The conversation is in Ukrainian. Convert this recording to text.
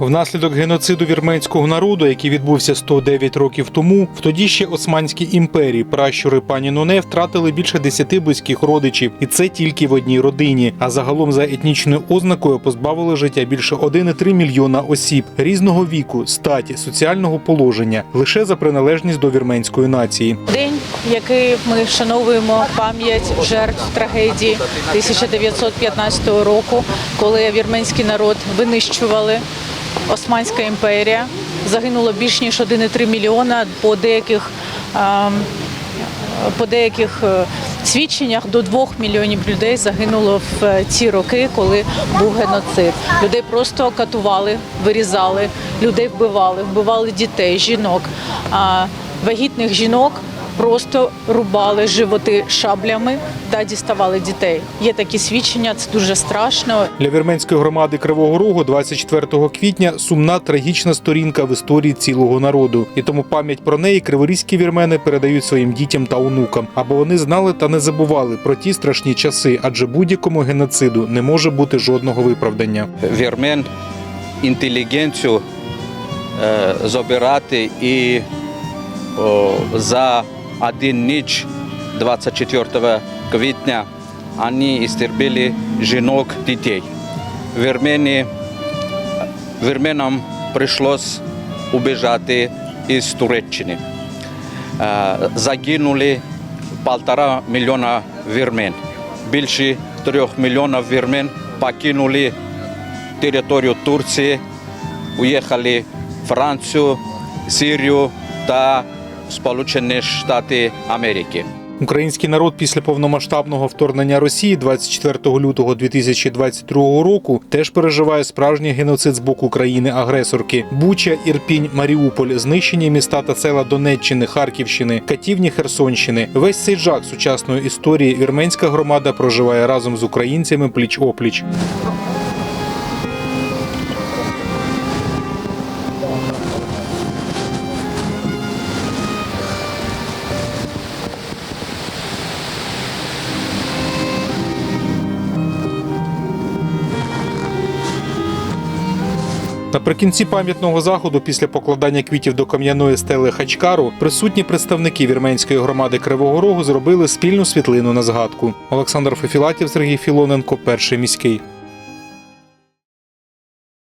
Внаслідок геноциду вірменського народу, який відбувся 109 років тому, в тоді ще Османській імперії пращури пані Ноне втратили більше 10 близьких родичів, і це тільки в одній родині. А загалом за етнічною ознакою позбавили життя більше 1,3 мільйона осіб різного віку, статі, соціального положення лише за приналежність до вірменської нації. День, який ми вшановуємо пам'ять жертв трагедії 1915 року, коли вірменський народ винищували Османська імперія. Загинуло більш ніж 1,3 мільйона по деяких. ем, По деяких е, свідченнях до 2 мільйонів людей загинуло в е, ці роки, коли був геноцид. Людей просто катували, вирізали, людей вбивали, вбивали дітей, жінок. Вагітних жінок просто рубали животи шаблями та діставали дітей. Є такі свідчення, це дуже страшно. Для вірменської громади Кривого Рогу 24 квітня сумна трагічна сторінка в історії цілого народу. І тому пам'ять про неї криворізькі вірмени передають своїм дітям та онукам, аби вони знали та не забували про ті страшні часи, адже будь-якому геноциду не може бути жодного виправдання. вірмен інтелігенцію е, забирати і о, за один ніч 24 квітня вони істербили жінок дітей. Вірмені, вірменам прийшлось убіжати із Туреччини. Е, Загинули полтора мільйона вірмен. Більше трьох мільйонів вірмен покинули територію Турції, уїхали в Францію, Сирію та Сполучені Штати Америки. Український народ після повномасштабного вторгнення Росії 24 лютого 2022 року теж переживає справжній геноцид з боку країни-агресорки. Буча, Ірпінь, Маріуполь, знищені міста та села Донеччини, Харківщини, Катівні Херсонщини. Весь цей жах сучасної історії вірменська громада проживає разом з українцями пліч опліч. Наприкінці пам'ятного заходу, після покладання квітів до кам'яної стели Хачкару, присутні представники вірменської громади Кривого Рогу зробили спільну світлину на згадку. Олександр Фефілатів, Сергій Філоненко, перший міський.